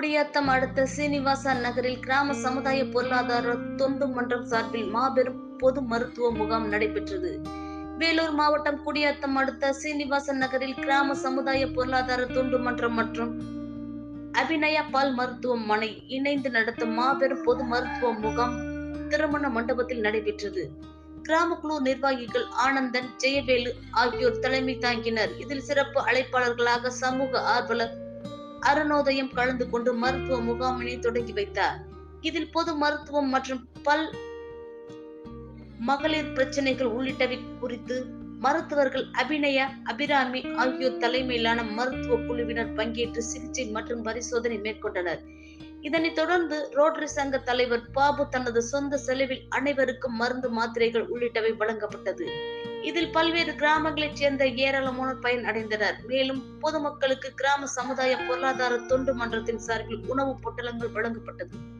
குடியாத்தம் அடுத்த சீனிவாசா நகரில் கிராம சமுதாய பொருளாதார தொண்டு மன்றம் சார்பில் மாபெரும் பொது மருத்துவ முகாம் நடைபெற்றது. வேலூர் மாவட்டம் குடியாத்தம் அடுத்த சீனிவாசன் நகரில் கிராம சமுதாய பொருளாதார தொண்டு மன்றம் மற்றும் அபிநயா பால் மருத்துவமனை இணைந்து நடத்தும் மாபெரும் பொது மருத்துவ முகாம் திருமண மண்டபத்தில் நடைபெற்றது. கிராம குழு நிர்வாகிகள் ஆனந்தன் ஜெயவேலு ஆகியோர் தலைமை தாங்கினர். இதில் சிறப்பு அழைப்பாளர்களாக சமூக ஆர்வலர் அருணோதயம் கலந்து கொண்டு மருத்துவ முகாமினை தொடங்கி வைத்தார். இதில் பொது மருத்துவம் மற்றும் பல் மகளிர் பிரச்சனைகள் உள்ளிட்டவை குறித்து மருத்துவர்கள் அபிநயா அபிராமி ஆகியோர் தலைமையிலான மருத்துவ குழுவினர் பங்கேற்று சிகிச்சை மற்றும் பரிசோதனை மேற்கொண்டனர். இதனைத் தொடர்ந்து ரோட்டரி சங்க தலைவர் பாபு தனது சொந்த செலவில் அனைவருக்கும் மருந்து மாத்திரைகள் உள்ளிட்டவை வழங்கப்பட்டது. இதில் பல்வேறு கிராமங்களைச் சேர்ந்த ஏராளமான பயன் அடைந்தனர். மேலும் பொதுமக்களுக்கு கிராம சமுதாய பொருளாதார தொண்டு மன்றத்தின் சார்பில் உணவுப் பொட்டலங்கள் வழங்கப்பட்டது.